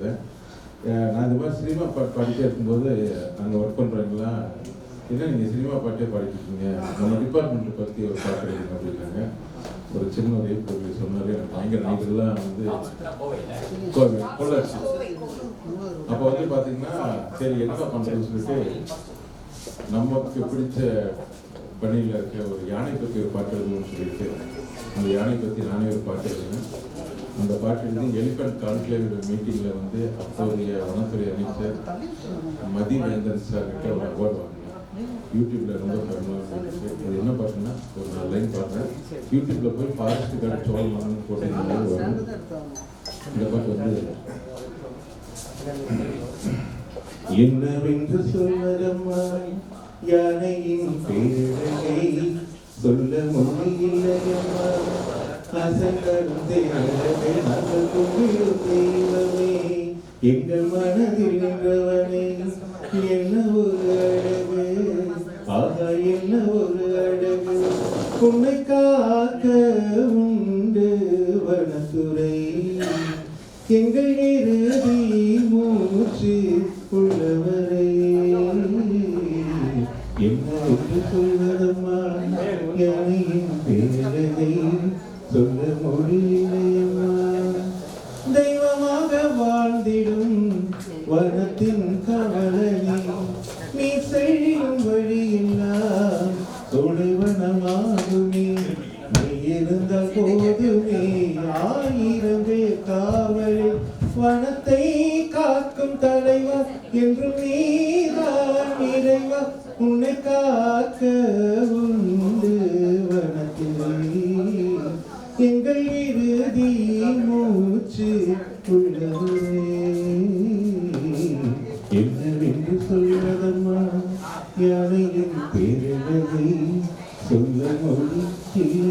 இருந்தேன் நான் இந்த மாதிரி சினிமா பாட்டு பாடிட்டே இருக்கும்போது அங்கே ஒர்க் பண்ணுறவங்களாம் என்ன நீங்கள் சினிமா பாட்டே பாடிட்டு இருக்கீங்க நம்ம டிபார்ட்மெண்ட்டை பற்றி ஒரு பாட்டு எடுக்கணும் அப்படின்னாங்க ஒரு சின்ன ஒரு ஏற்பு சொன்னார் எனக்கு பயங்கர நாங்கள்லாம் வந்து கோவில் பொள்ளாச்சி. அப்போ வந்து பார்த்தீங்கன்னா சரி என்ன பண்ணுறதுன்னு சொல்லிட்டு நமக்கு பிடிச்ச பணியில் இருக்க ஒரு யானை பற்றி ஒரு பாட்டு எழுதணும்னு சொல்லிட்டு அந்த யானை பற்றி நானே ஒரு பாட்டு எழுதினேன். அந்த பாட்டு வந்து எலிபென்ட் கான்க்ளேவ் மீட்டிங்கில் வந்து அப்போதைய வனத்துறை அமைச்சர் மதிவேந்தன் சார் கிட்ட ஒரு அவார்டு வாங்கினேன் யூடியூப்ல ரொம்ப ஃபேமஸ் இது என்ன பாட்டுன்னா ஒரு நாலு லைன் பாடுறேன். யூடியூப்ல போய் ஃபாரஸ்ட் கார்டு சோழன் போட்டு இந்த வரும். இந்த பாட்டு வந்து என்னவென்று சொல்வதம்மா யானையின் பேரையை சொல்ல முடியலையம்மா இல்லையா? தெய்வமே எங்கள் மனதில் நின்றவனே என்ன ஒரு அழகு ஆகா என்ன ஒரு அழகு உன்னை காக்க உண்டு வனத்துறை எங்கள் இறுதி மூச்சு என்ன சொல்வதம்மா என்னையும் சொல்ல முடியலையம்மா தெய்வமாக வாழ்ந்திடும் வனத்தின் கவலையை நீ செய்யும் வழியெல்லாம் தொலைவனமாகுமே நீ இருந்த போதுமே ஆயிரம் காவல் வனத்தை காக்கும் தலைவர் என்று நீதான் இறைவா. உன்னை காக்கவும் என்னவென்று சொல்வதம்மா யாரையும் பெறுவதை சொல்ல மொழி இல்லை